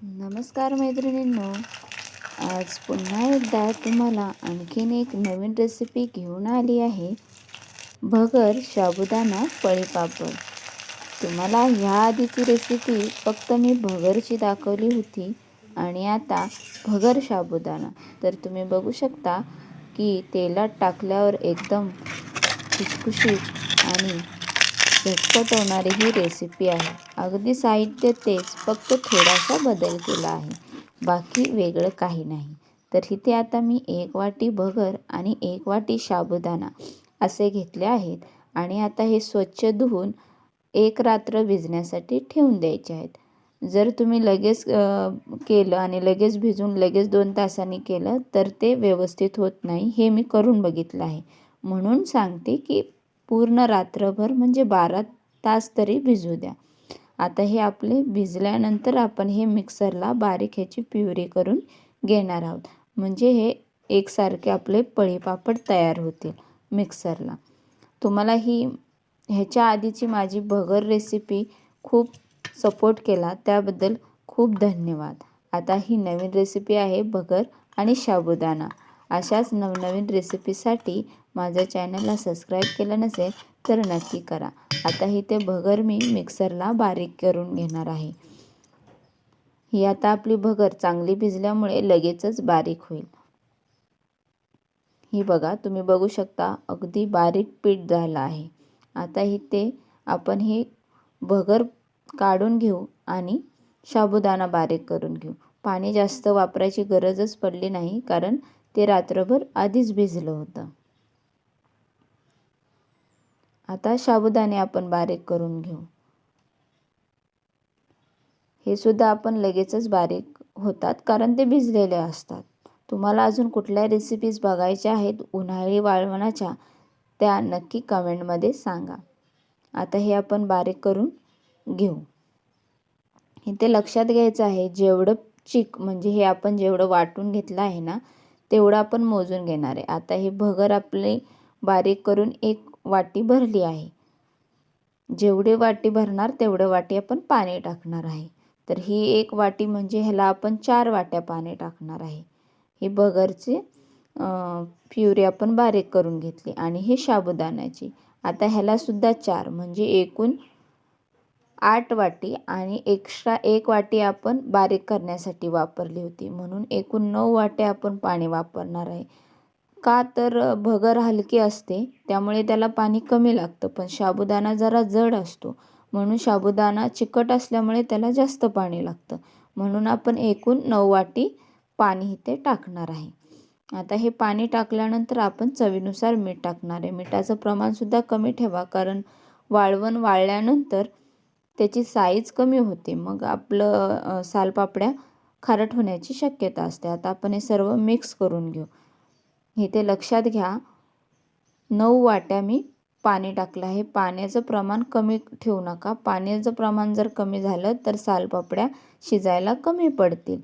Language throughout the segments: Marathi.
नमस्कार मैत्रिणींनो. आज पुन्हा एकदा तुम्हाला आणखीन एक नवीन रेसिपी घेऊन आली आहे. भगर साबुदाणा पळीपापड तुम्हाला ह्या आधीची रेसिपी फक्त मी भगरची दाखवली होती आणि आता भगर साबुदाणा तर तुम्ही बघू शकता की तेलात टाकल्यावर एकदम खुसखुशीत आणि झटपट होणारी ही रेसिपी आहे. अगदी साहित्य तेच फक्त थोडासा बदल केला आहे. बाकी वेगळं काही नाही. तर इथे आता मी एक वाटी भगर आणि एक वाटी साबुदाणा असे घेतले आहेत आणि आता हे स्वच्छ धुवून एक रात्र भिजण्यासाठी ठेवून द्यायचे आहेत. जर तुम्ही लगेच केलं आणि लगेच भिजून लगेच दोन तासांनी केलं तर ते व्यवस्थित होत नाही हे मी करून बघितलं आहे. म्हणून सांगते की पूर्ण रात्रभर म्हणजे बारा तास तरी भिजू द्या. आता हे आपले भिजल्यानंतर आपण हे मिक्सरला बारीक ह्याची प्युरी करून घेणार आहोत. म्हणजे हे एकसारखे आपले पळीपापड तयार होतील मिक्सरला. तुम्हाला ही ह्याच्या आधीची माझी भगर रेसिपी खूप सपोर्ट केला त्याबद्दल खूप धन्यवाद. आता ही नवीन रेसिपी आहे भगर आणि साबुदाणा अशाच नवनवीन रेसिपीसाठी माझ्या चॅनलला सबस्क्राईब केलं नसेल तर नक्की करा. आता ही ते भगर मी मिक्सरला बारीक करून घेणार आहे. ही आता आपली भगर चांगली भिजल्यामुळे लगेचच बारीक होईल. ही बघा तुम्ही बघू शकता अगदी बारीक पीठ झालं आहे. आता ही ते आपण हे भगर काढून घेऊ आणि साबुदाणा बारीक करून घेऊ. पाणी जास्त वापरायची गरजच पडली नाही कारण ते रात्रभर आधीच भिजलं होतं. आता साबुदाणे आपण बारीक करून घेऊ. हे सुद्धा आपण लगेचच बारीक होतात कारण ते भिजलेले असतात. तुम्हाला अजून कुठल्या रेसिपीज बघायच्या आहेत उन्हाळी वाळवणाच्या त्या नक्की कमेंटमध्ये सांगा. आता हे आपण बारीक करून घेऊ. इथे लक्षात घ्यायचं आहे जेवढं चिक म्हणजे हे आपण जेवढं वाटून घेतलं आहे ना तेवढं आपण मोजून घेणार आहे. आता हे भगर आपले बारीक करून एक वाटी भरली आहे. जेवढे वाटी भरणार तेवढे वाटी आपण पाणी टाकणार आहे. तर ही एक वाटी म्हणजे ह्याला आपण चार वाट्या पाणी टाकणार आहे. ही बगरची प्युरी आपण बारीक करून घेतली आणि हे साबुदाण्याची. आता ह्यालासुद्धा चार म्हणजे एकूण आठ वाटी आणि एक्स्ट्रा एक वाटी आपण बारीक करण्यासाठी वापरली होती. म्हणून एकूण नऊ वाटे आपण पाणी वापरणार आहे. का तर भगर हलकी असते. त्यामुळे त्याला पाणी कमी लागतं. पण साबुदाणा जरा जड असतो. म्हणून साबुदाणा चिकट असल्यामुळे त्याला जास्त पाणी लागतं. म्हणून आपण एकूण नऊ वाटी पाणी इथे टाकणार आहे. आता हे पाणी टाकल्यानंतर आपण चवीनुसार मीठ टाकणार आहे. मिठाचं प्रमाणसुद्धा कमी ठेवा. कारण वाळवण वाळल्यानंतर त्याची साईज कमी होते. मग आपलं सालपापड्या खारट होण्याची शक्यता असते. आता आपण हे सर्व मिक्स करून घेऊ. इथे लक्षात घ्या. नऊ वाट्या मी पाणी टाकलं आहे. पाण्याचं प्रमाण कमी ठेवू नका. पाण्याचं प्रमाण जर कमी झालं तर सालपापड्या शिजायला कमी पडतील.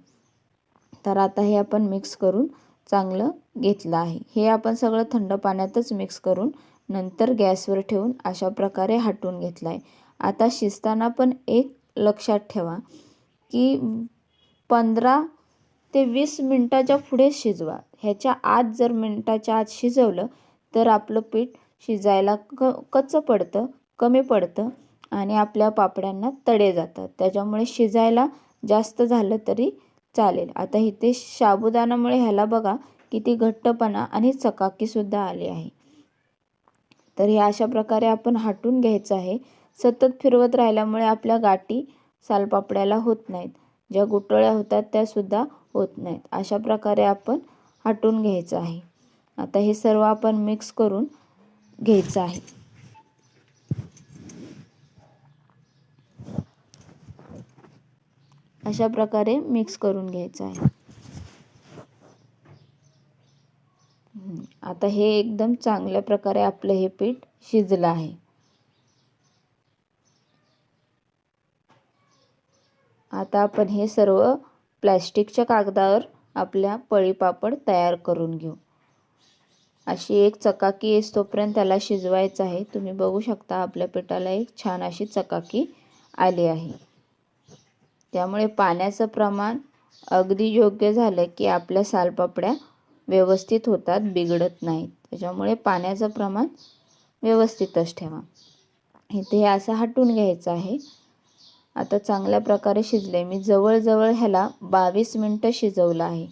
तर आता हे आपण मिक्स करून चांगलं घेतलं आहे. हे आपण सगळं थंड पाण्यातच मिक्स करून नंतर गॅसवर ठेवून अशा प्रकारे हटवून घेतलं आहे. आता शिजताना पण एक लक्षात ठेवा की पंधरा ते वीस मिनटाच्या पुढे शिजवा. ह्याच्या आत जर मिनटाच्या आत शिजवलं तर आपलं पीठ शिजायला क कच्चं पडतं कमी पडतं आणि आपल्या पापड्यांना तडे जातात. त्याच्यामुळे शिजायला जास्त झालं तरी चालेल. आता इथे साबुदाणामुळे ह्याला बघा किती घट्टपणा आणि चकाकीसुद्धा आली आहे. तर हे अशा प्रकारे आपण हाटून घ्यायचं आहे. सतत फिरवत राहिल्यामुळे आपल्या गाठी सालपापड्याला होत नाहीत. ज्या गुटळ्या होतात त्यासुद्धा होत नाहीत. अशा प्रकारे आपण हटून घ्यायचं आहे. आता हे सर्व आपण मिक्स करून घ्यायचं आहे. अशा प्रकारे मिक्स करून घ्यायचं आहे. आता हे एकदम चांगल्या प्रकारे आपलं हे पीठ शिजलं आहे. आता आपण हे सर्व प्लॅस्टिकच्या कागदावर आपल्या पळीपापड तयार करून घेऊ. अशी एक चकाकी येस तोपर्यंत त्याला शिजवायचं आहे. तुम्ही बघू शकता आपल्या पिठाला एक छान अशी चकाकी आली आहे. त्यामुळे पाण्याचं प्रमाण अगदी योग्य झालं की आपल्या सालपापड्या व्यवस्थित होतात बिघडत नाहीत. त्याच्यामुळे पाण्याचं प्रमाण व्यवस्थितच ठेवा. इथे हे असं हटून घ्यायचं आहे. आता चांगल्या प्रकारे शिजले मी जवळजवळ ह्याला बावीस मिनटं शिजवलं आहे.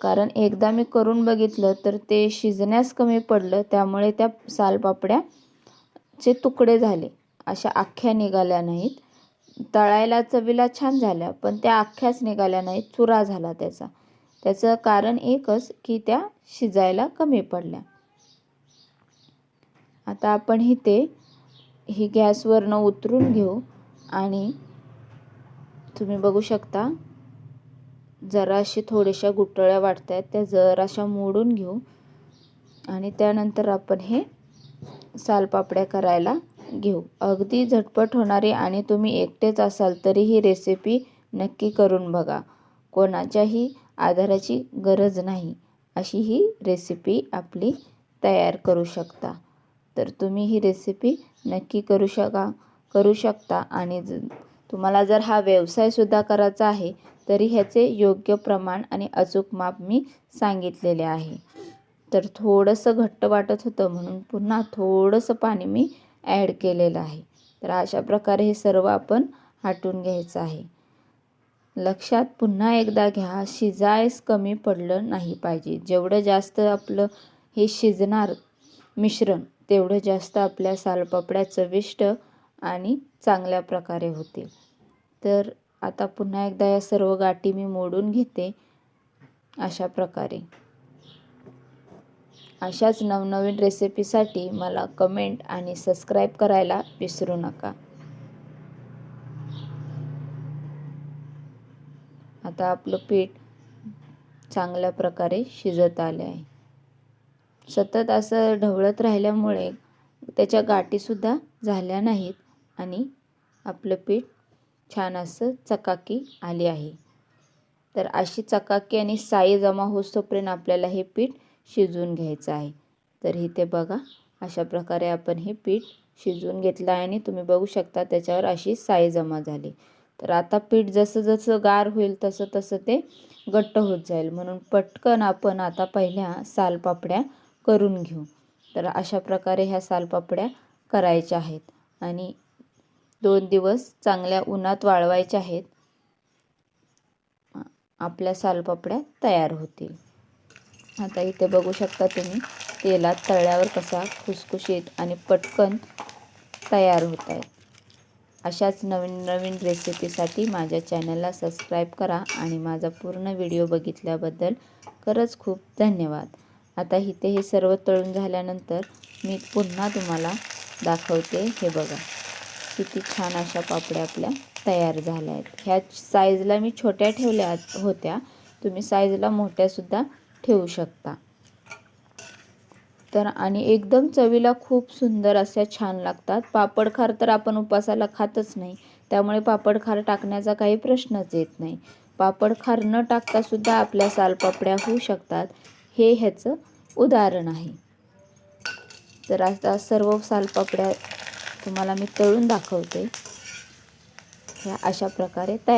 कारण एकदा मी करून बघितलं तर ते शिजण्यास कमी पडलं त्यामुळे त्या सालपापड्याचे तुकडे झाले. अशा अख्ख्या निघाल्या नाहीत. तळायला चवीला छान झाल्या पण त्या अख्ख्याच निघाल्या नाहीत. चुरा झाला त्याचा. त्याचं कारण एकच की त्या शिजायला कमी पडल्या. आता आपण इथे ही गॅसवरनं उतरून घेऊ. आणि तुम्ही बघू शकता जराशी थोड्याशा गुटळ्या वाटत आहेत त्या जराशा मोडून घेऊ आणि त्यानंतर आपण हे सालपापड्या करायला घेऊ. अगदी झटपट होणारी आणि तुम्ही एकटेच असाल तरी ही रेसिपी नक्की करून बघा. कोणाच्याही आधाराची गरज नाही अशी ही रेसिपी आपली तयार करू शकता. तर तुम्ही ही रेसिपी नक्की करू शका. करू शकता. आणि ज तुम्हाला जर हा व्यवसायसुद्धा करायचा आहे तरी ह्याचे योग्य प्रमाण आणि अचूक माप मी सांगितलेले आहे. तर थोडंसं घट्ट वाटत होतं म्हणून पुन्हा थोडंसं पाणी मी ॲड केलेलं आहे. तर अशा प्रकारे हे सर्व आपण हाटून घ्यायचं आहे. लक्षात पुन्हा एकदा घ्या शिजायस कमी पडलं नाही पाहिजे. जेवढं जास्त आपलं हे शिजणार मिश्रण तेवढं जास्त आपल्या सालपापड्या चविष्ट आणि चांगल्या प्रकारे होतील. तर आता पुन्हा एकदा या सर्व गाठी मी मोडून घेते अशा प्रकारे. अशाच नवनवीन रेसिपीसाठी मला कमेंट आणि सबस्क्राईब करायला विसरू नका. आता आपलं पीठ चांगल्या प्रकारे शिजत आले आहे. सतत असं ढवळत राहिल्यामुळे त्याच्या गाठीसुद्धा झाल्या नाहीत. आणि आपलं पीठ छान असं चकाकी आली आहे. तर अशी चकाकी आणि साई जमा होतोपर्यंत आपल्याला हे पीठ शिजवून घ्यायचं आहे. तर इथे बघा अशा प्रकारे आपण हे पीठ शिजवून घेतलं आहे आणि तुम्ही बघू शकता त्याच्यावर अशी साई जमा झाली. तर आता पीठ जसं जसं गार होईल तसं तसं ते घट्ट होत जाईल. म्हणून पटकन आपण आता पहिल्या सालपापड्या करून घेऊ. तर अशा प्रकारे ह्या सालपापड्या करायच्या आहेत. आणि दोन दिवस चांगल्या उन्हात वाळवायच्या आहेत. आपल्या सालपापड्या तयार होतील. आता इथे बघू शकता तुम्ही तेलात तळल्यावर कसा खुसखुशीत आणि पटकन तयार होत आहेत अशाच नवीन नवीन रेसिपीसाठी माझ्या चॅनलला सबस्क्राईब करा आणि माझा पूर्ण व्हिडिओ बघितल्याबद्दल खरंच खूप धन्यवाद. आता इथे हे सर्व तळून झाल्यानंतर मी पुन्हा तुम्हाला दाखवते हे बघा. किती छान अशा पापड्या आपल्या तयार झाल्या आहेत. ह्या साईजला मी छोट्या ठेवल्या होत्या. तुम्ही साईजला मोठ्यासुद्धा ठेवू शकता. तर आणि एकदम चवीला खूप सुंदर अशा छान लागतात. पापड खार तर आपण उपासाला खातच नाही. त्यामुळे पापड खार टाकण्याचा काही प्रश्नच येत नाही. पापड खार न टाकतासुद्धा आपल्या सालपापड्या होऊ शकतात. हे ह्याचं उदाहरण आहे. तर आता सर्व सालपापड्या तुम्हाला मी तळून दाखवते. ह्या अशा प्रकारे तयार